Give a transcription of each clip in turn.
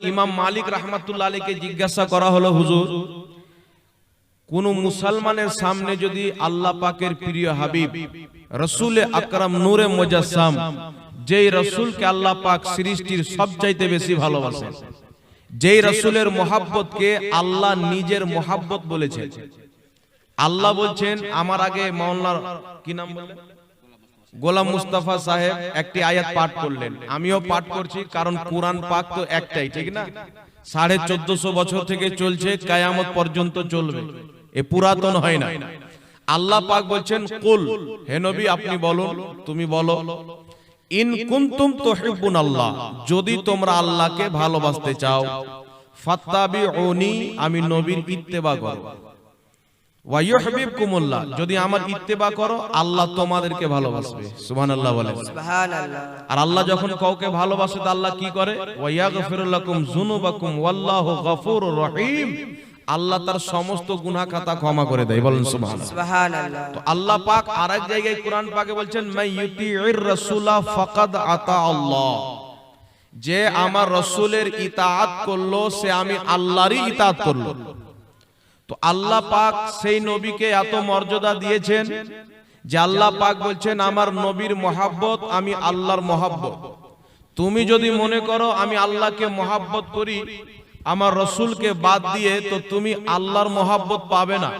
ইমাম মালিক রহমাতুল্লাহ আলীকে জিজ্ঞাসা করা হলো হুজুর কোন মুসলমানের সামনে যদি আল্লাহ পাকের প্রিয় হাবিব রসুল আকরাম নূরে মুজাসসাম যেই রসুলকে আল্লাহ পাক সৃষ্টির সবচাইতে বেশি ভালোবাসেন যেই রসুলের মোহাব্বতকে আল্লাহ নিজের মোহাব্বত বলেছেন। আল্লাহ বলছেন আমার আগে মাওলানা কি নাম বললেন? গোলাম মুস্তাফা সাহেব একটি আয়াত পাঠ করলেন। আমিও পাঠ করছি, কারণ কোরআন পাক তো একটাই, ঠিক না? সাড়ে চোদ্দশো বছর থেকে চলছে, কায়ামত পর্যন্ত চলবে। এ পুরাতন হয় না। আল্লাহ পাক বলছেন, কুল, হে নবী, আপনি বলুন, তুমি বলো, ইন কুনতুম তুহিব্বুন আল্লাহ, যদি তোমরা আল্লাহকে ভালোবাসতে চাও, ফাত্তাবিউনি, আমি নবীর ইত্তেবা করো যদি আমার ইত্তেবা করো আল্লাহ তোমাদেরকে ভালোবাসবে। সুবহানাল্লাহ বলেন। সুবহানাল্লাহ। আর আল্লাহ যখন কাউকে ভালোবাসে তো আল্লাহ কি করে? ওয়াইয়াগফিরু লাকুম যুনুবাকুম ওয়াল্লাহু গফুরুর রহিম। আল্লাহ তার সমস্ত গুনাহ খাতা ক্ষমা করে দেয়। বলেন সুবহানাল্লাহ। সুবহানাল্লাহ। তো আল্লাহ পাক আরেক জায়গায় কোরআন পাকে বলছেন মাই ইউতিউর রাসূলা ফাকাদ আতা আল্লাহ। যে আমার রসুলের ইতাআত করল সে আমি আল্লাহরই ইতাআত করল। তো আল্লাহ পাক সেই নবীকে এত মর্যাদা দিয়েছেন যে আল্লাহ পাক বলছেন আমার নবীর মহাব্বত আমি আল্লাহর মহাব্বত। তুমি যদি মনে করো আমি আল্লাহকে মহাব্বত করি আমার রসুলকে বাদ দিয়ে তো তুমি আল্লাহর মহাব্বত পাবে না।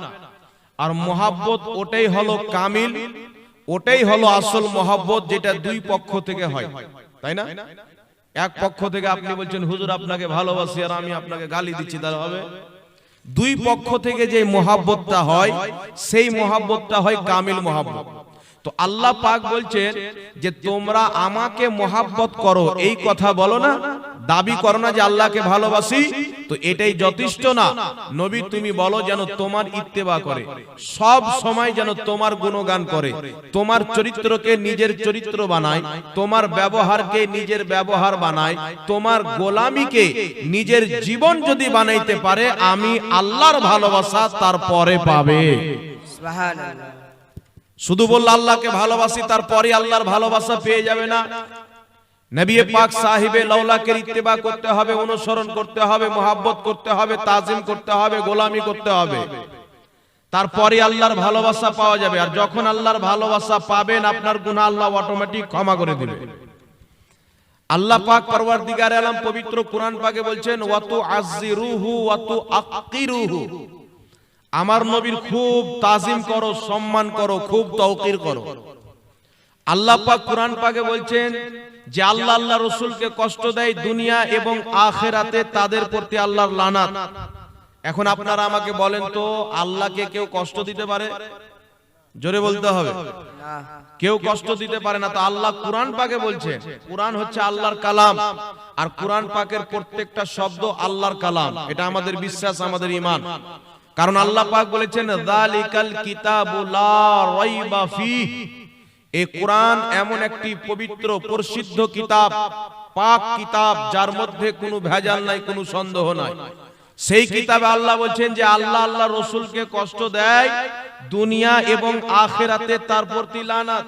আর মহাব্বত ওটাই হলো কামিল ওটাই হলো আসল মহাব্বত যেটা দুই পক্ষ থেকে হয়। তাই না? এক পক্ষ থেকে আপনি বলছেন হুজুর আপনাকে ভালোবাসি আর আমি আপনাকে গালি দিচ্ছি তাহলে হবে দুই পক্ষ থেকে যে মহাব্বতটা হয় সেই মহাব্বতটা হয় কামিল মহাব্বত। তো আল্লাহ পাক বলছেন যে তোমরা আমাকে মহাব্বত করো। এই কথা বলো না। দাবি করো না যে আল্লাহকে ভালোবাসি। তো এটাই যথেষ্ট না। নবী তুমি বলো যেন তোমার ইত্তেবা করে। সব সময় যেন তোমার গুণগান করে। তোমার চরিত্রকে নিজের চরিত্র বানায়। তোমার ব্যবহারকে নিজের ব্যবহার বানায়। তোমার গোলামিকে নিজের জীবন যদি বানাইতে পারে আমি আল্লাহর ভালোবাসা তারপরে পাবে। সুবহানাল্লাহ। শুধু বলল, আল্লাহকে ভালোবাসি তারপরে আল্লাহর ভালোবাসা পেয়ে যাবে না। নবী পাক সাহিবে ইত্তেবা করতে হবে, অনুসরণ করতে হবে, মোহাব্বত করতে হবে, তাজিম করতে হবে, গোলামি করতে হবে। তারপরে আল্লাহর ভালোবাসা পাওয়া যাবে, আর যখন আল্লাহর ভালোবাসা পাবেন, আপনার গুনাহ আল্লাহ অটোমেটিক ক্ষমা করে দিবে। আল্লাহ পাক পরওয়ারদিগার আলম পবিত্র কোরআন পাকে বলছেন ওয়াতু আজিরুহু ওয়াতু আকিরুহু আমার নবীর খুব তাজিম করো সম্মান করো খুব তৌকির করো। আল্লাহ পাক কোরআন পাকে বলছেন যে আল্লাহ আল্লাহ রসুলকে কষ্ট দেয় দুনিয়া এবং আখেরাতে তাদের প্রতি আল্লাহর লানাত। এখন আপনারা আমাকে বলেন তো আল্লাহকে কেউ কষ্ট দিতে পারে? জোরে বলতে হবে। কেউ কষ্ট দিতে পারে না তো আল্লাহ কোরআন পাকে বলছে। কোরআন হচ্ছে আল্লাহর কালাম। আর কোরআন পাকের প্রত্যেকটা শব্দ আল্লাহর কালাম। এটা আমাদের বিশ্বাস আমাদের ইমান কারণ আল্লাহ পাক বলেছেন যালিকাল কিতাবু লা রাইবা ফিহ এই কোরআন এমন একটি পবিত্র, প্রসিদ্ধ কিতাব, পাক কিতাব, যার মধ্যে কোনো ভেজাল নাই, কোনো সন্দেহ নাই। সেই কিতাবে আল্লাহ বলছেন যে, আল্লাহ আল্লাহ রসুলকে কষ্ট দেয়, দুনিয়া এবং আখেরাতে তার প্রতি লানাত।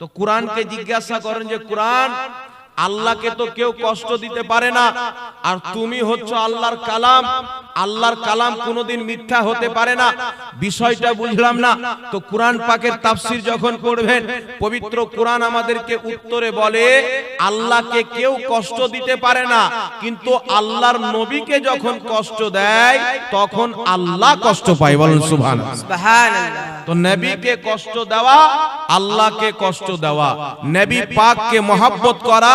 তো কোরআনকে জিজ্ঞাসা করেন যে, কোরআন আল্লাহকে তো কেউ কষ্ট দিতে পারে না। আর তুমি হচ্ছ আল্লাহর কালাম। আল্লাহর কালাম কোনোদিন মিথ্যা হতে পারে না। বিষয়টা বুঝলাম না। তো কোরআন পাকের তাফসির যখন পড়বেন পবিত্র কোরআন আমাদেরকে উত্তরে বলে আল্লাহকে কেউ কষ্ট দিতে পারে না। কিন্তু আল্লাহর নবীকে যখন কষ্ট দেয় তখন আল্লাহ কষ্ট পায় বলেন সুবহান তো নবীকে কষ্ট দেওয়া আল্লাহকে কষ্ট দেওয়া। নবী পাককে মহাব্বত করা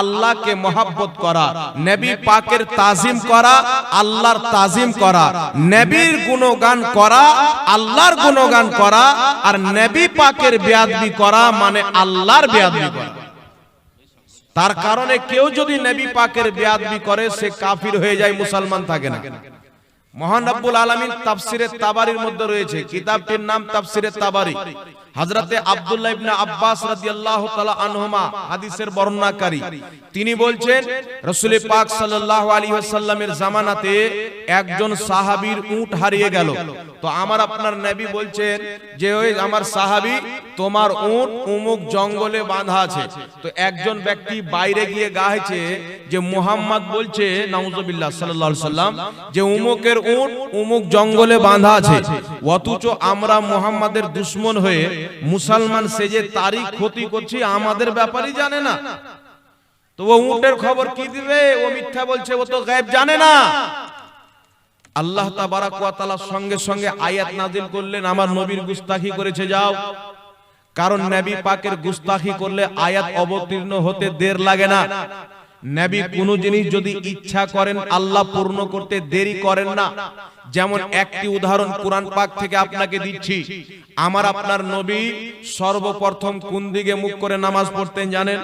আল্লাহকে মহাব্বত করা, নবী পাকের তাজিম করা, আল্লাহর তাজিম করা, নবীর গুণগান করা, আল্লাহর গুণগান করা, আর নবী পাকের বেয়াদবি করা মানে আল্লাহর বেয়াদবি করা। তার কারণে কেউ যদি নেবি পাকের বেয়াদবি করে, সে কাফির হয়ে যায়, মুসলমান থাকে না। মহান রব্বুল আলামিন তাফসিরে তাবারির মধ্যে রয়েছে। কিতাবটির নাম তাফসিরে তাবারি। হযরতে আব্দুল্লাহ ইবনে আব্বাস রাদিয়াল্লাহু তাআলা আনহুমা হাদিসের বর্ণনাকারী। তিনি বলছেন, রাসূল পাক সাল্লাল্লাহু আলাইহি ওয়াসাল্লামের জামানাতে একজন সাহাবীর উট হারিয়ে গেল। তো আমার আপনার নবী বলছেন যে, ওই আমার সাহাবী তোমার উট উমুক জঙ্গলে বাঁধা আছে। তো একজন ব্যক্তি বাইরে গিয়ে গাইছে যে মুহাম্মদ বলছে, নাউজুবিল্লাহ আলাইহি সাল্লাম, যে উমুকের উট উমুক জঙ্গলে বাঁধা আছে। অথচ আমরা মুহাম্মাদের দুশ্মন হয়ে মুসলমান সেজে তারিখ ক্ষতি করছি, আমাদের ব্যাপারই জানে না। তো ও উটের খবর কি দিবে? ও মিথ্যা বলছে, ও তো গায়েব জানে না। আল্লাহ তাবারাক ওয়া তাআলা সঙ্গে সঙ্গে আয়াত নাজিল করলেন, আমার নবীর গুস্তাখি করেছে, যাও। কারণ নবী পাকের গুস্তাখি করলে আয়াত অবতীর্ণ হতে দের লাগে না। নবী কোন জিনিস যদি ইচ্ছা করেন আল্লাহ পূর্ণ করতে দেরি করেন না। যেমন একটি উদাহরণ কোরআন পাক থেকে আপনাকে দিচ্ছি। আমার আপনার নবী সর্বপ্রথম কোন দিকে মুখ করে নামাজ পড়তেন জানেন?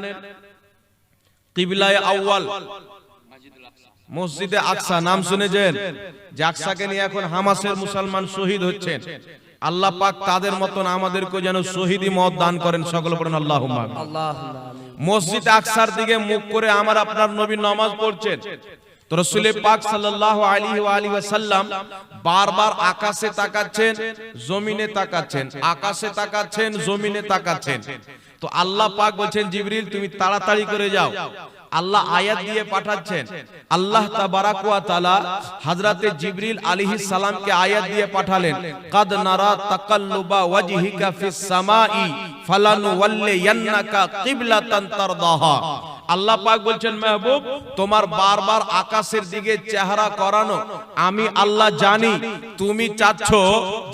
কিবলায় আউয়াল। মসজিদে আকসা নাম শুনেছেন? যে আকসাকে নিয়ে এখন হামাসের মুসলমান শহীদ হচ্ছেন। আল্লাহ পাক তাদের মতন আমাদেরকে যেন শহীদি মত দান করেন। সকল পড়েন আল্লাহ আল্লাহ মসজিদ আকসার দিকে মুখ করে আমার আপনার নবী নামাজ পড়ছেন। তো রসুল পাক আলিহি ওয়াসাল্লাম বারবার আকাশে তাকাচ্ছেন জমিনে তাকাচ্ছেন আকাশে তাকাচ্ছেন জমিনে তাকাচ্ছেন। তো আল্লাহ পাক বলছেন জিবরিল তুমি তাড়াতাড়ি করে যাও। আল্লাহ আয়াত দিয়ে পাঠাচ্ছেন। আল্লাহ তাবারাক ওয়া তাআলা হযরতে জিবরিল আলিহি সালামকে আয়াত দিয়ে পাঠালেন। কাদ নারা তাকাল্লুবা ওয়াজহিকা ফিস সামাই ফালানুওয়াল্লিয়ান্নাকা কিবলাতান তারদাহা। আল্লাহ পাক বলছেন, মেহবুব, তোমার বারবার আকাশের দিকে চেহারা করানো, আমি আল্লাহ জানি, তুমি চাচ্ছ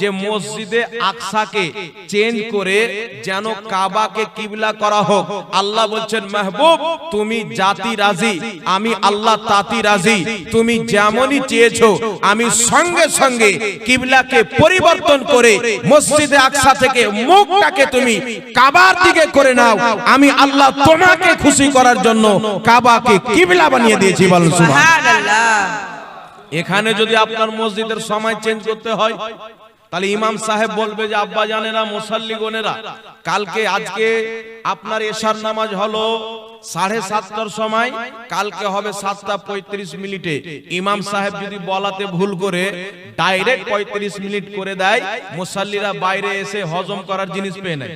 যে মসজিদে আকসাকে চেঞ্জ করে যেন কাবাকে কিবলা করা হোক। আল্লাহ বলছেন, মেহবুব, তুমি জাতি রাজি, আমি আল্লাহ তাতি রাজি। তুমি যেমনই চেয়েছো, আমি সঙ্গে সঙ্গে কিবলাকে পরিবর্তন করে মসজিদে আকসা থেকে মুখটাকে তুমি কাবার দিকে করে নাও। আমি আল্লাহ তোমাকে খুশি করার জন্য কাবাকে কিবলা বানিয়ে দিয়েছি বলুন সুবহানাল্লাহ। এখানে যদি আপনার মসজিদের সময় চেঞ্জ করতে হয় তাহলে ইমাম সাহেব বলবে যে আব্বা জানেরা মুসাল্লি গনেরা কালকে আজকে আপনার এশার নামাজ হলো সাড়ে সাতটার সময় কালকে হবে সাতটা পঁয়ত্রিশ মিনিটে। ইমাম সাহেব যদি বলাতে ভুল করে ডাইরেক্ট পঁয়ত্রিশ মিনিট করে দেয় মুসাল্লিরা বাইরে এসে হজম করার জিনিস পেয়ে নেয়।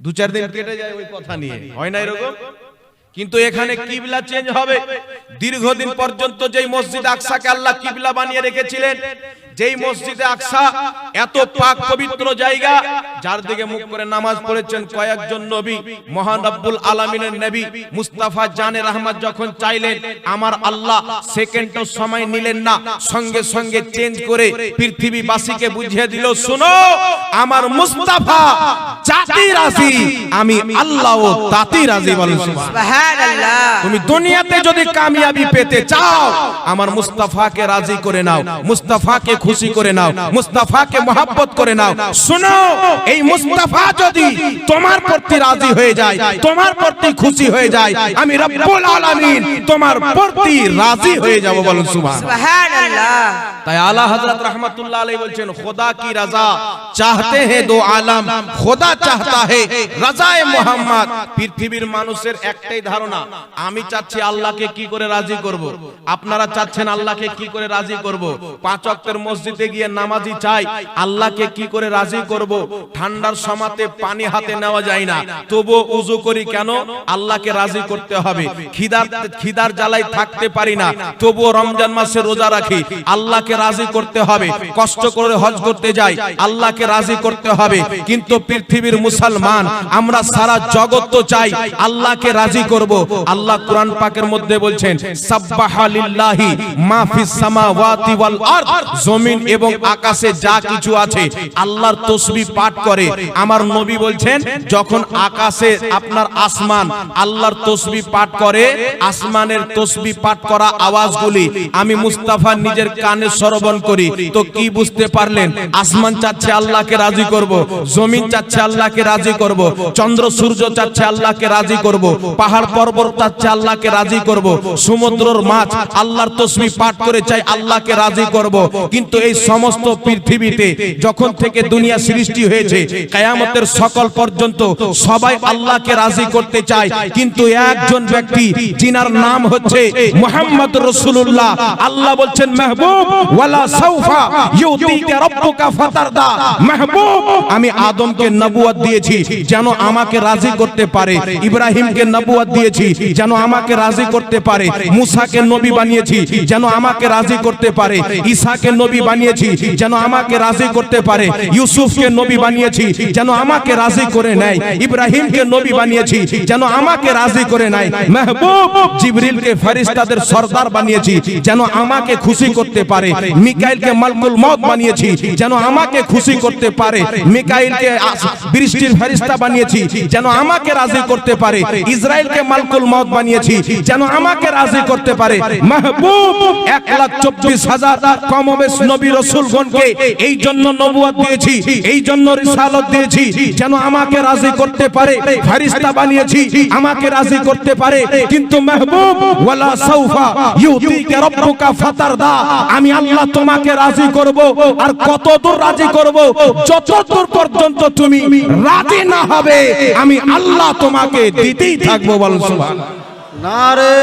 দু চার দিন কেটে যায় ওই কথা নিয়ে। হয় না এরকম? কিন্তু এখানে কিবলা চেঞ্জ হবে। দীর্ঘদিন পর্যন্ত যেই মসজিদ আকসাকে আল্লাহ কিবলা বানিয়ে রেখেছিলেন, যেই মসজিদে আকসা এত পাক পবিত্র জায়গা, যার দিকে মুখ করে নামাজ পড়েছেন কয়েকজন নবী, মহান রব্বুল আলামিনের নবী মুস্তাফা জানে রহমত যখন চাইলেন, আমার আল্লাহ সেকেন্ডও সময় নিলেন না, সঙ্গে সঙ্গে চেঞ্জ করে পৃথিবীবাসীকে বুঝিয়ে দিল, শুনো, আমার মুস্তাফা জাতি রাজি, আমি আল্লাহ ও তাতি রাজি বলেন সুবহান তুমি দুনিয়াতে যদি কামিয়াবি পেতে চাও আমার মুস্তাফাকে রাজি করে নাও মুস্তাফাকে খুশি করে নাও মুস্তাফাকে মোহাব্বত করে নাও। শুনো এই মুস্তাফা যদি তোমার প্রতি রাজি হয়ে যায় তোমার প্রতি খুশি হয়ে যায় আমি রব্বুল আলামিন তোমার প্রতি রাজি হয়ে যাব বলুন সুবহান সুবহানাল্লাহ। তাই আলা হযরত রাহমাতুল্লাহ আলাইহি বলছেন খোদা কি রাজা? চাহতে হে দো আলম খোদা চাহতা হে রাজায়ে মোহাম্মদ। পৃথিবীর মানুষের একটাই ধারণা আমি চাচ্ছি আল্লাহকে কি করে রাজি করব? আপনারা চাচ্ছেন আল্লাহকে কি করে রাজি করব? পাঁচ ওয়াক্তের মসজিদে গিয়ে নামাজি চাই, আল্লাহকে কি করে রাজি করব? ঠান্ডার সমাতে পানি হাতে নেওয়া যায় না। তবু উজু করি কেন? আল্লাহকে রাজি করতে হবে। খিদার খিদার জ্বালায় থাকতে পারি না। তবুও রমজান মাসে রোজা রাখি। আল্লাহকে রাজি করতে হবে। কষ্ট করে হজ করতে যাই। আল্লাহকে রাজি করতে হবে। কিন্তু পৃথিবীর মুসলমান, আমরা সারা জগৎ তো চাই আল্লাহকে রাজি করব? আল্লাহ কোরআন পাকের মধ্যে বলছেন, সাব্বাহা লিল্লাহি মা ফিস সামাওয়াতি ওয়াল আরদ। জমিন এবং আকাশে যা কিছু আছে আল্লাহর তসবিহ পাঠ করে। আমার নবী বলছেন, যখন আকাশে আপনার আসমান আল্লাহর তসবিহ পাঠ করে, আসমানের তসবিহ পাঠ করা আওয়াজগুলি আমি মুস্তাফা নিজের কানে শ্রবণ করি। তো কি বুঝতে পারলেন? আসমান চাচ্ছে আল্লাহকে রাজি করব, জমিন চাচ্ছে আল্লাহকে রাজি করব, চন্দ্র সূর্য চাচ্ছে আল্লাহকে রাজি করব, পাহাড় আল্লাহকে রাজি করব। সমুদ্রর মাছ আল্লাহর তসবি পাঠ করে চাই, আল্লাহকে রাজি করব। কিন্তু এই সমস্ত পৃথিবীতে যখন থেকে দুনিয়া সৃষ্টি হয়েছে, কায়ামতের সকল পর্যন্ত সবাই আল্লাহকে রাজি করতে চায়। কিন্তু একজন ব্যক্তি, যিনার নাম হচ্ছে মোহাম্মদ রসুল্লাহ আল্লাহ বলছেন, মেহবুব, ওয়ালা আমি আদমকে নবুয়ত দিয়েছি যেন আমাকে রাজি করতে পারে। ইব্রাহিমকে নবুয়ত দিয়েছি, যেন আমাকে রাজি করতে পারে। মুসাকে নবী বানিয়েছি, যেন আমাকে রাজি করতে পারে। ঈসাকে নবী বানিয়েছি, যেন আমাকে রাজি করতে পারে। ইউসুফকে নবী বানিয়েছি, যেন আমাকে রাজি করে নেয়। ইব্রাহিমকে নবী বানিয়েছি, যেন আমাকে রাজি করে নেয়। মেহবুব জিবরিলকে ফেরেশতাদের সর্দার বানিয়েছি, যেন আমাকে খুশি করতে পারে। মিকাইলকে মালকুল মত বানিয়েছি, যেন আমাকে খুশি করতে পারে। মিকাইলকে বৃষ্টির ফেরেশতা বানিয়েছি, যেন আমাকে রাজি করতে পারে। ইসরায়েলকে মালকুল মত বানিয়েছি, যেন আমাকে রাজি করতে পারে। মাহবুব, এক লাখ চব্বিশ হাজার কমবেশ নবী রসুলগণকে এই জন্য নবুয়াত দিয়েছি, এই জন্য রিসালত দিয়েছি, যেন আমাকে রাজি করতে পারে। ফেরেশতা বানিয়েছি, আমাকে রাজি করতে পারে। কিন্তু মাহবুব, ওয়ালা সাউফা, ইউতিকা রাব্বুকা ফাতারদা, আমি আল্লাহ তোমাকে রাজি করব, আর কত দূর রাজি করব? যত দূর পর্যন্ত তুমি রাজি না হবে, আমি আল্লাহ তোমাকে দিতেই থাকব বলুন সুবহান নারে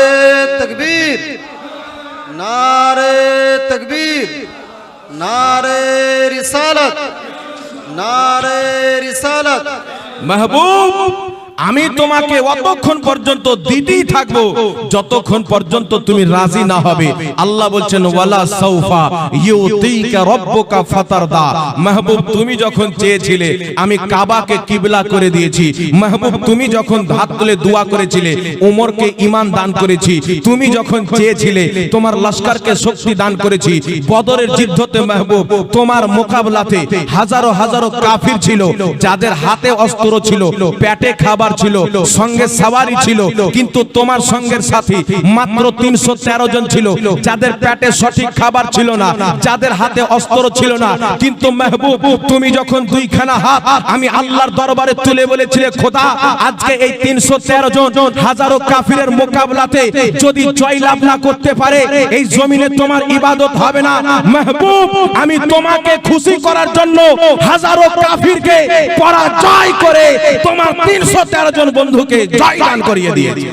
তাকবীর নারে তাকবীর নারে রিসালাত নারে রিসালাত। মাহবুব আমি তোমাকে অতক্ষণ পর্যন্ত দিতেই থাকব। যতক্ষণ পর্যন্ত তুমি রাজি না হবে। আল্লাহ বলছেন ওয়ালা সাউফা ইউতিকা রাব্বুকা ফাতারদা। মাহবুব তুমি যখন চেয়েছিলে আমি কাবাকে কিবলা করে দিয়েছি। মাহবুব তুমি যখন হাত তুলে দোয়া করেছিলে ওমরকে ঈমান দান করেছি। তুমি যখন চেয়েছিলে তোমার লস্করকে শক্তি দান করেছি। বদরের যুদ্ধতে মাহবুব তোমার মোকাবলাতে হাজারো হাজারো কাফির ছিল যাদের হাতে অস্ত্র ছিল পেটে খাবার ছিল সঙ্গে সাওয়ারি ছিল কিন্তু তোমার সঙ্গের সাথী মাত্র তিনশো তেরো জন ছিল যাদের পেটে সঠিক খাবার ছিল না যাদের হাতে অস্ত্র ছিল না। কিন্তু মেহবুব তুমি যখন দুইখানা হাত আমি আল্লাহর দরবারে তুলে বলেছিলে খোদা আজকে এই তিনশো তেরো জন হাজারো কাফিরের মোকাবলাতে যদি জয় লাভ না করতে পারে এই জমিনে তোমার ইবাদত হবে না। মেহবুব আমি তোমাকে খুশি করার জন্য হাজারো কাফিরকে পরাজয় করে তোমার তিনশো তেরো জন বন্ধুকে জয়দান করিয়ে দিয়েছি।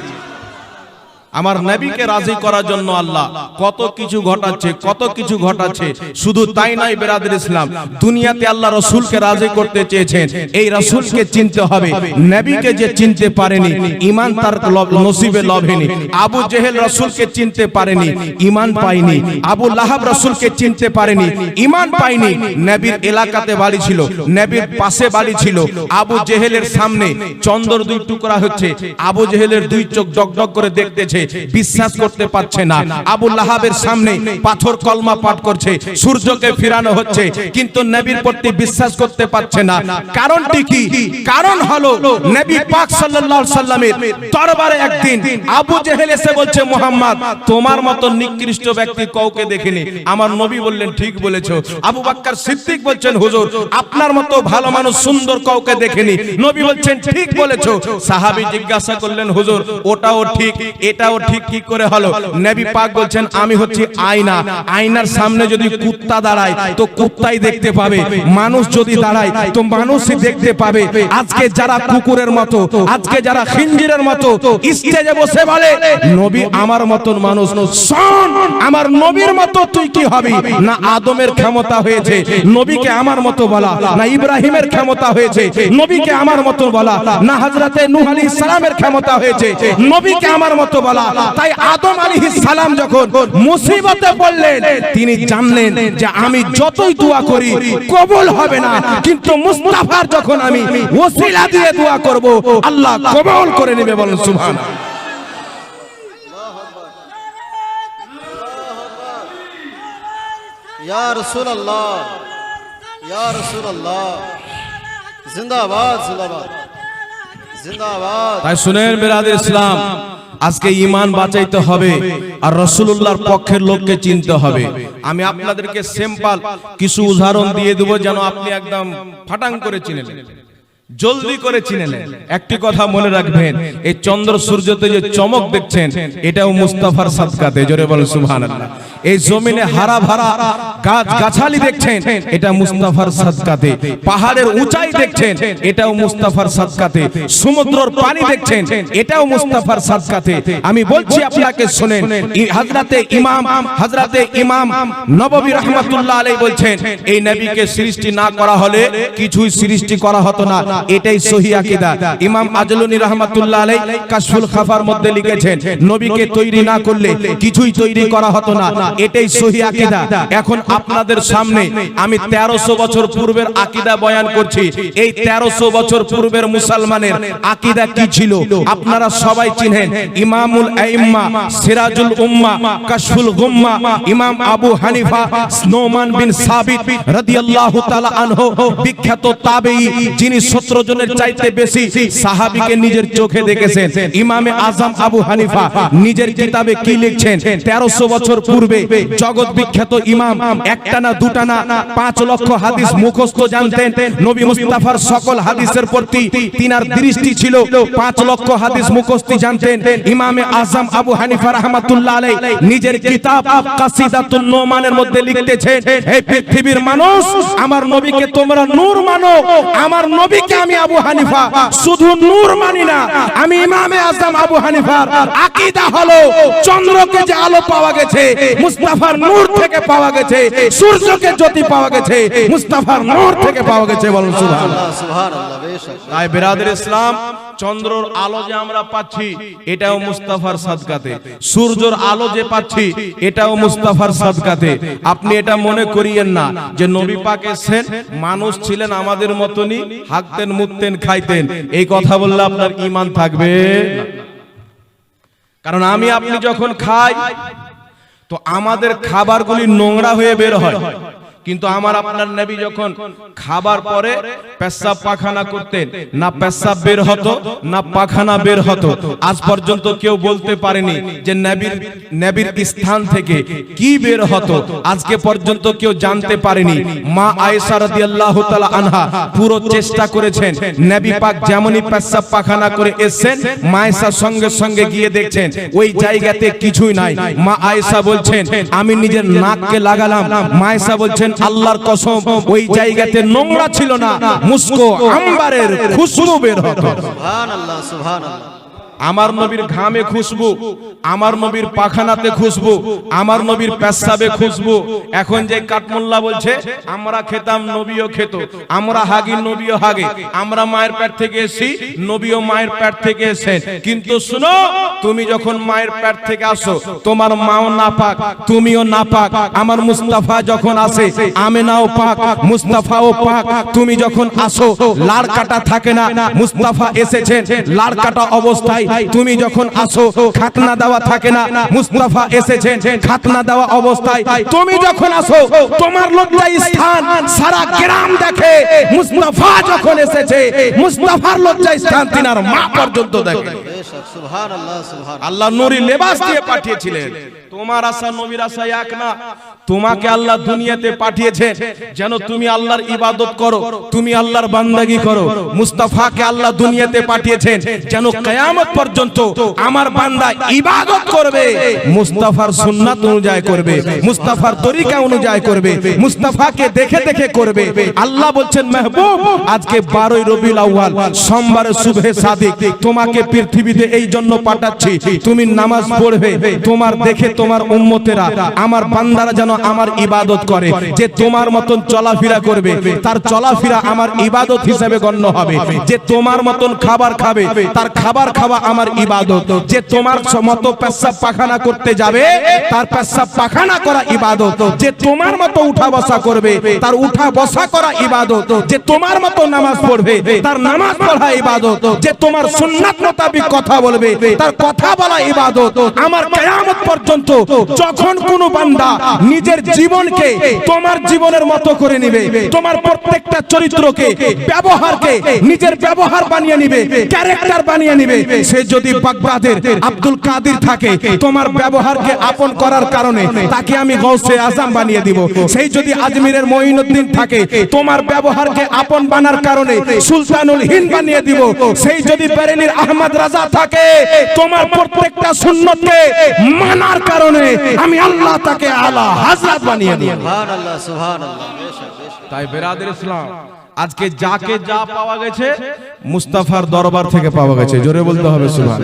আমার নবীকে রাজি করার জন্য আল্লাহ কত কিছু ঘটাচ্ছে, কত কিছু ঘটাচ্ছে। শুধু তাই নয়, বেরাদের ইসলাম, দুনিয়াতে আল্লাহ রসুলকে রাজি করতে চেয়েছেন। এই রসুলকে চিনতে হবে। নবীকে যে চিনতে পারেনি ইমান তার নসিবে লভেনি আবু জেহেল রসুলকে চিনতে পারেনি ইমান পায়নি। আবু লাহাব রসুলকে চিনতে পারেনি ইমান পায়নি। নবীর এলাকাতে বাড়ি ছিল, নবীর পাশে বাড়ি ছিল। আবু জেহেলের সামনে চন্দ্র দুই টুকরা হচ্ছে। আবু জেহেলের দুই চোখ জগজগ করে দেখতেছে। বিশ্বাস করতে পারছে না। আবু লাহাবের সামনে পাথর কলমা পাঠ করছে, সূর্যকে ফিরানো হচ্ছে, কিন্তু নবীর প্রতি বিশ্বাস করতে পারছে না। কারণটি কি? কারণ হলো নবী পাক সাল্লাল্লাহু সাল্লামের দরবারে একদিন আবু জেহেল এসে বলছে, মোহাম্মদ, তোমার মতো নিকৃষ্ট ব্যক্তি কাউকে দেখিনি। আমার নবী বললেন, ঠিক বলেছ। আবু বাক্কার সিদ্দিক বলছেন, হুজুর, আপনার মতো ভালো মানুষ সুন্দর কাউকে দেখেনি। নবী বলছেন, ঠিক বলেছ। সাহাবী জিজ্ঞাসা করলেন, হুজুর, ওটাও ঠিক, এটাও ঠিক কি করে হলো? নবী পাক বলছেন, আমি হচ্ছি আয়না। আয়নার সামনে যদি কুত্তা দাঁড়ায়, তো কুত্তাই দেখতে পাবে। মানুষ যদি দাঁড়ায়, তো মানুষই দেখতে পাবে। আজকে যারা কুকুরের মতো, আজকে যারা খিঞ্জিরের মতো স্টেজে বসে বলে, নবী আমার মতন মানুষ, শোন, আমার নবীর মতো তুই কি হবি? না আদমের ক্ষমতা হয়েছে, নবীকে আমার মতো বলা, না ইব্রাহিমের ক্ষমতা হয়েছে, নবীকে আমার মতো বলা, না হযরতে নূহ আলাইহিস সালামের ক্ষমতা হয়েছে, নবীকে আমার মতো বলা বলা তাই আদম আলী সালাম যখন মুসিবতে পড়লেন তিনি জানলেন যে আমি যতই দোয়া করি কবুল হবে না। কিন্তু মুস্তাফার যখন আমি ওসিলা দিয়ে দোয়া করব আল্লাহ কবুল করে নেবে বলেন সুবহান জিন্দাবাদ জিন্দাবাদ। জিন্দাবাদ। তাই শুনেন বেরাদ ইসলাম। আজকে ইমান বাঁচাইতে হবে আর রসুল্লাহর পক্ষের লোককে চিনতে হবে। আমি আপনাদেরকে সিম্পল কিছু উদাহরণ দিয়ে দেবো যেন আপনি একদম ফাটাং করে চিনে জলদি করে চিনে নেন। একটি কথা মনে রাখবেন, এই চন্দ্র সূর্যতে যে চমক দেখছেন, এটাও মুস্তাফার সাদকাতে, জোরে বলেন সুবহানাল্লাহ। এই জমিনে হারা ভরা গাছ গাছালি দেখছেন, এটা মুস্তাফার সাদকাতে। পাহাড়ের উঁচাই দেখছেন, এটাও মুস্তাফার সাদকাতে। সমুদ্রর পানি দেখছেন, এটাও মুস্তাফার সাদকাতে। আমি বলছি আপনাকে শুনেন হযরতে ইমাম হযরতে ইমাম নববী রাহমাতুল্লাহ আলাইহি বলছেন, এই নবীকে সৃষ্টি না করা হলে কিছুই সৃষ্টি করা হতো না। এটাই সহি আকীদা। ইমাম আজলুনি রাহমাতুল্লাহ আলাইহি কাশফুল খাফার মধ্যে লিখেছেন, নবীকে তৈরি না করলে কিছুই তৈরি করা হতো না। এটাই সহি আকীদা। এখন আপনাদের সামনে আমি 1300 বছর পূর্বের আকীদা বয়ান করছি। এই 1300 বছর পূর্বের মুসলমানের আকীদা কি ছিল? আপনারা সবাই চিনেন ইমামুল আইম্মা সিরাজুল উম্মাহ কাশফুল গুম্মা ইমাম আবু হানিফা স্নোমান বিন সাবিত রাদিয়াল্লাহু তাআলা আনহু বিখ্যাত তাবেঈ যিনি 17 জনের চাইতে বেশি সাহাবীকে নিজের চোখে দেখেছেন। ইমামে আজম আবু হানিফা নিজের কিতাবে কি লিখছেন 1300 বছর পূর্বে জগৎ বিখ্যাত ইমাম একটা না দুটা না পাঁচ লক্ষ হাদিস মুখস্থ জানতেন। নবী মুস্তাফার সকল হাদিসের প্রতি তিনার দৃষ্টি ছিল। পাঁচ লক্ষ হাদিস মুখস্থি জানতেন। ইমামে আজম আবু হানিফা রহমাতুল্লাহ আলাই নিজের কিতাব কাসিদাতুন নোমানের মধ্যে লিখতেছেন এই পৃথিবীর মানুষ, আমার নবীকে তোমরা নূর মানো। আমার নবীকে আমি আবু হানিফা শুধু নূর মানি না, আমি ইমামে আজম আবু হানিফার আকীদা হলো চন্দ্রকে যে আলো পাওয়া গেছে মুস্তাফার নূর থেকে পাওয়া গেছে সূর্যকে জ্যোতি পাওয়া গেছে মুস্তাফার নূর থেকে পাওয়া গেছে বলুন সুবহানাল্লাহ। সুবহানাল্লাহ বেশক তাই বেরাদের ইসলাম চন্দ্রর আলো যে আমরা পাচ্ছি এটাও মুস্তাফার সাদকাতে। সূর্যর আলো যে পাচ্ছি এটাও মুস্তাফার সাদকাতে। আপনি এটা মনে করিয়েন না যে নবী পাক এসেছেন মানুষ ছিলেন আমাদের মতনই হাঁকতেন মুততেন খাইতেন। এই কথা বললে আপনার ঈমান থাকবে না। কারণ আমি আপনি যখন খাই তো আমাদের খাবারগুলি নোংরা হয়ে বের হয়। কিন্তু আমার আপনার নবী যখন খাবার পরে পেশাব পাখানা করতেন, না পেশাব বের হতো, না পাখানা বের হতো। আজ পর্যন্ত কেউ বলতে পারেনি যে নবীর নবীর স্থান থেকে কি বের হতো। আজকে পর্যন্ত কেউ জানতে পারেনি। মা আয়েশা রাদিয়াল্লাহু তাআলা আনহা পুরো চেষ্টা করেছেন নবী পাক যেমনই পেশাব পাখানা করে এসেছেন মায়েশা সঙ্গে সঙ্গে গিয়ে দেখছেন, ওই জায়গাতে কিছুই নাই। মা আয়েশা বলছেন, আমি নিজের নাককে লাগালাম। মায়েশা বলছেন আল্লাহর কসম ওই জায়গাতে নোংরা ছিল না মুস্কো আম্বারের খুশবু বের হতো। সুবহানাল্লাহ সুবহানাল্লাহ। আমার নবীর ঘামে খুশবু, আমার নবীর পাখানাতে খুশবু, আমার নবীর পেশাবে খুশবু। এখন যে কাটমোল্লা বলছে, আমরা খেতাম, নবীও খেত, আমরা হাগি, নবীও হাগে। আমরা মায়ের পেট থেকে এসি নবীও মায়ের পেট থেকে এসেন কিন্তু শুনো, তুমি যখন মায়ের পেট থেকে আসো, তোমার মাও না পাক তুমিও না পাক আমার মুস্তাফা যখন আসে, আমেনাও পাক, মুস্তাফাও পাক। তুমি যখন আসো লাড় কাটা থাকে না, মুস্তাফা এসেছেন লাড় কাটা অবস্থায় তুমি যখন আসো, খাতনা দেওয়া থাকে না। মুস্তাফা এসেছেন, খাতনা দেওয়া অবস্থায়। তুমি যখন আসো, তোমার লজ্জায় স্থান সারা গ্রাম দেখে। মুস্তাফা যখন এসেছে, মুস্তাফার লজ্জায় স্থান তিনার মা পর্যন্ত দেখে। আল্লাহ নুরি লেবাস দিয়ে পাঠিয়েছিলেন। তোমার আশা, নবীর আশা এক না। তোমাকে আল্লাহ দুনিয়াতে পাঠিয়েছেন যেন তুমি আল্লাহর ইবাদত করো, তুমি আল্লাহর বান্দাগি করো। মুস্তাফাকে আল্লাহ দুনিয়াতে পাঠিয়েছেন যেন কিয়ামত পর্যন্ত আমার বান্দা ইবাদত করবে, মুস্তাফার সুন্নাত অনুযায়ী করবে, মুস্তাফার তরিকা অনুযায়ী করবে, মুস্তাফাকে দেখে দেখে করবে। আল্লাহ বলছেন, মেহবুব, আজকে 12ই রবিউল আউয়াল সোমবারে শুভে সাদিক, তোমাকে পৃথিবীতে এই জন্য পাঠাচ্ছি। তুমি নামাজ পড়বে, তোমার দেখে তোমার উম্মতেরা, আমার বান্দারা যেন আমার ইবাদত করে, যে তোমার মতন চলাফেরা করবে, তার চলাফেরা আমার ইবাদত হিসেবে গণ্য হবে। যে তোমার মতন খাবার খাবে, তার খাবার খাওয়া আমার ইবাদত। যে তোমার মতো পেশাব পাখানা করতে যাবে, তার পেশাব পাখানা করা ইবাদত। যে তোমার মতো উঠা বসা করবে, তার উঠা বসা করা ইবাদত। যে তোমার মতো নামাজ পড়বে, তার নামাজ পড়া ইবাদত। যে তোমার সুন্নাত মোতাবিক কথা বলবে, তার কথা বলা ইবাদত। আমার কিয়ামত পর্যন্ত যখন কোনো বান্দা নিজের জীবনকে তোমার জীবনের মতো করে নিবে। তোমার প্রত্যেকটা চরিত্রকে ব্যবহারকে নিজের ব্যবহার বানিয়ে নিবে ক্যারেক্টার বানিয়ে নিবে। সে যদি বাগদাদের আব্দুল কাদির থাকে তোমার ব্যবহারকে আপন করার কারণে তাকে আমি গৌসে আজম বানিয়ে দিব। সেই যদি আজমিরের মঈনুদ্দিন থাকে তোমার ব্যবহারকে আপন বানার কারণে সুলতানুল হিন্দ বানিয়ে দিব। সেই যদি বেরেলির আহমদ রাজা থাকে তোমার প্রত্যেকটা সুন্নতকে মানার কারণে আমি আল্লাহ তাকে আলা হাজরাত বানিয়ে দিব সুবহান আল্লাহ সুবহান আল্লাহ বেশক বেশক তাই বেরাদের ইসলাম আজকে যাকে যা পাওয়া গেছে মুস্তাফার দরবার থেকে পাওয়া গেছে। জোরে বলতে হবে সুবহান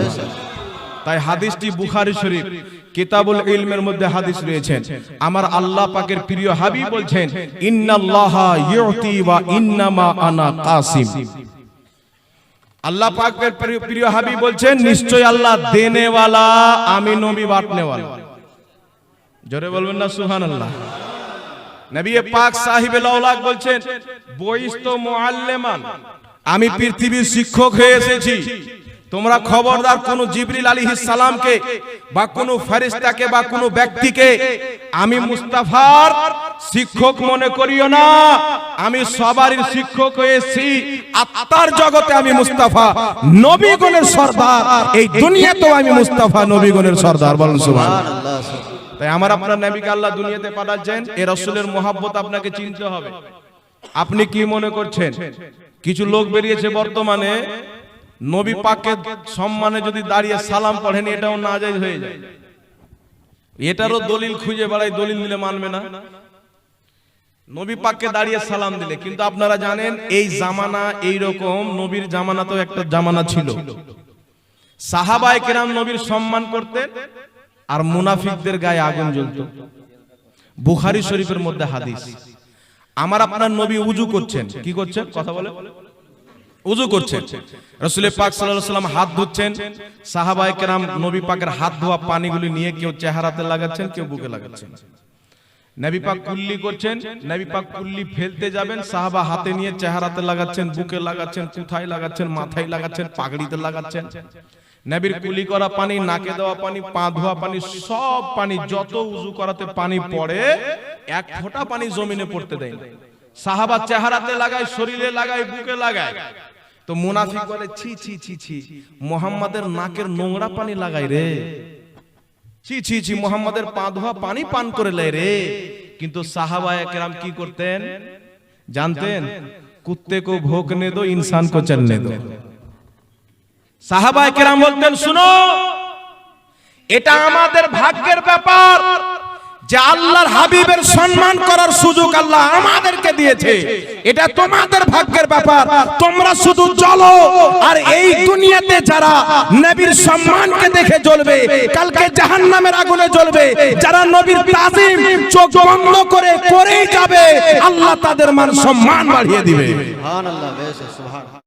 তাই হাদিসটি বুখারী শরীফ কিতাবুল ইলমের মধ্যে হাদিস রয়েছেন আমার আল্লাহ পাকের প্রিয় হাবিব বলছেন ইন্নাল্লাহা ইউতি ওয়া ইন্নামা আনা কাসিম। আল্লাহ পাকের প্রিয়- প্রিয় হাবিব বলছেন নিশ্চয় আল্লাহ দেনেওয়ালা আমি নবী বাটনেওয়ালা। জোরে বলবেন না, সুবহানাল্লাহ। নবী পাক সাহিবে লাউলাক বলছেন বইস্ত মুআল্লিমান, আমি পৃথিবীর শিক্ষক হয়ে এসেছি। তোমরা খবরদার কোন জিবরিল আলাইহিস সালামকে বা কোন ফেরেশতাকে বা কোন ব্যক্তিকে আমি মুস্তাফার শিক্ষক মনে করিও না। আমি সবারই শিক্ষক হয়েছি আত্মার জগতে আমি মুস্তাফা, নবীগণের সর্দার। এই দুনিয়াতেও আমি মুস্তাফা, নবীগণের সর্দার। বলুন সুবহান সুবহান আল্লাহ সুবহান তাই আমার আপনার নবীকে আল্লাহ দুনিয়াতে পাঠাচ্ছেন, এ রসুলের মোহাব্বত আপনাকে চিনতে হবে। আপনি কি মনে করছেন? কিছু লোক বেরিয়েছে বর্তমানে, নবী পাককে সম্মানে যদি দাঁড়িয়ে সালাম পড়েন, এটাও না হয়ে যায়। এটারও দলিল খুঁজে বেড়াই দলিল দিলে মানবে না। নবী পাককে দাঁড়িয়ে সালাম দিলে, কিন্তু আপনারা জানেন, এই জামানা এই রকম নবীর জামানা তো একটা জামানা ছিল। সাহাবায়ে কেরাম নবীর সম্মান করতেন আর মুনাফিকদের গায়ে আগুন জ্বলতো। বুখারী শরীফের মধ্যে হাদিস। আমার আপনার নবী উজু করছেন। কি করছেন? কথা বলে উজু করছেন। রসুলের পাক আলাইহি সাল্লাম হাত ধুচ্ছেন। সাহাবায়ে কেরাম নবী পাকের হাত ধোয়া পানিগুলি নিয়ে কেউ চেহারাতে লাগাচ্ছেন, কেউ বুকে লাগাচ্ছেন। নবী পাক কুল্লি করছেন। নবী পাক কুল্লি ফেলতে যাবেন। সাহাবা হাতে নিয়ে চেহারাতে লাগাচ্ছেন, বুকে লাগাচ্ছেন, কোথায় লাগাচ্ছেন, মাথায় লাগাচ্ছেন, পাগড়িতে লাগাচ্ছেন। নবীর কুলি করা পানি নাকে দেওয়া পানি পা ধোয়া পানি সব পানি যত উজু করাতে পানি পড়ে এক ফোঁটা পানি জমিনে পড়তে দেয়। না। সাহাবা চেহারাতে লাগায় শরীরে লাগায় বুকে লাগায়। তো মুনাফিক বলে ছি ছি ছি ছি মোহাম্মদের নাকের নোংরা পানি লাগাই রে। ছি ছি ছি মোহাম্মদের পা ধোয়া পানি পান করে লে রে। কিন্তু সাহাবা কেরাম কি করতেন? জানতেন কুত্তে কো ভোকনে দো ইনসান কো চলনে দো সাহাবায়ে কেরাম বলতেন, শুনো, এটা আমাদের ভাগ্যের ব্যাপার যে আল্লাহর হাবিবের সম্মান করার সুযোগ আল্লাহ আমাদেরকে দিয়েছে। এটা তোমাদের ভাগ্যের ব্যাপার। তোমরা শুধু চলো, আর এই দুনিয়াতে যারা নবীর সম্মানকে দেখে জ্বলবে, কালকে জাহান্নামের আগুনে জ্বলবে, যারা নবীর তাজিম চোখ বন্ধ করে করেই যাবে, আল্লাহ তাদের মান সম্মান বাড়িয়ে দিবে। সুবহান